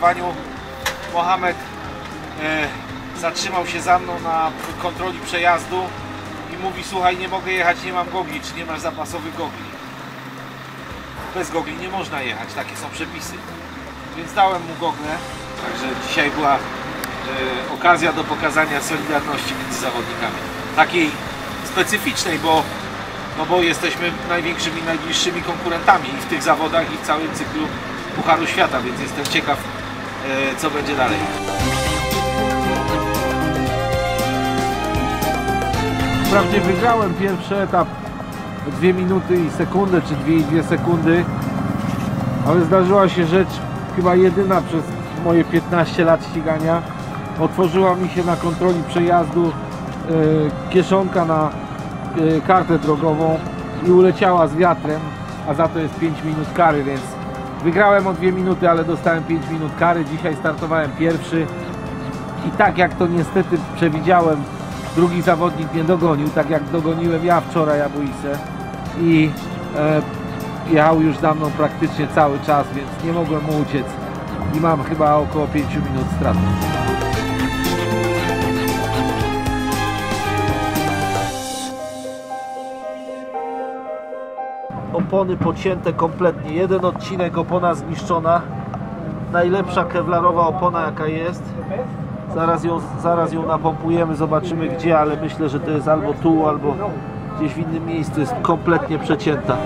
startowaniu Mohamed e, zatrzymał się za mną na kontroli przejazdu i mówi słuchaj nie mogę jechać, nie mam gogli, czy nie masz zapasowych gogli? Bez gogli nie można jechać, takie są przepisy. Więc dałem mu gogle, także dzisiaj była e, okazja do pokazania solidarności między zawodnikami. Takiej specyficznej, bo, no bo jesteśmy największymi, najbliższymi konkurentami i w tych zawodach i w całym cyklu Pucharu Świata, więc jestem ciekaw e, co będzie dalej. Wprawdzie wygrałem pierwszy etap 2 minuty i sekundę, czy 2 i 2 sekundy, ale zdarzyła się rzecz chyba jedyna przez moje 15 lat ścigania. Otworzyła mi się na kontroli przejazdu e, kieszonka na e, kartę drogową i uleciała z wiatrem, a za to jest 5 minut kary, więc wygrałem o 2 minuty, ale dostałem 5 minut kary. Dzisiaj startowałem pierwszy i tak jak to niestety przewidziałem, drugi zawodnik mnie dogonił, tak jak dogoniłem ja wczoraj Abuisę i e, jechał już za mną praktycznie cały czas, więc nie mogłem mu uciec i mam chyba około 5 minut straty. Opony pocięte kompletnie, jeden odcinek opona zniszczona, najlepsza kevlarowa opona jaka jest. Zaraz ją, zaraz ją napompujemy, zobaczymy gdzie, ale myślę, że to jest albo tu, albo gdzieś w innym miejscu, jest kompletnie przecięta.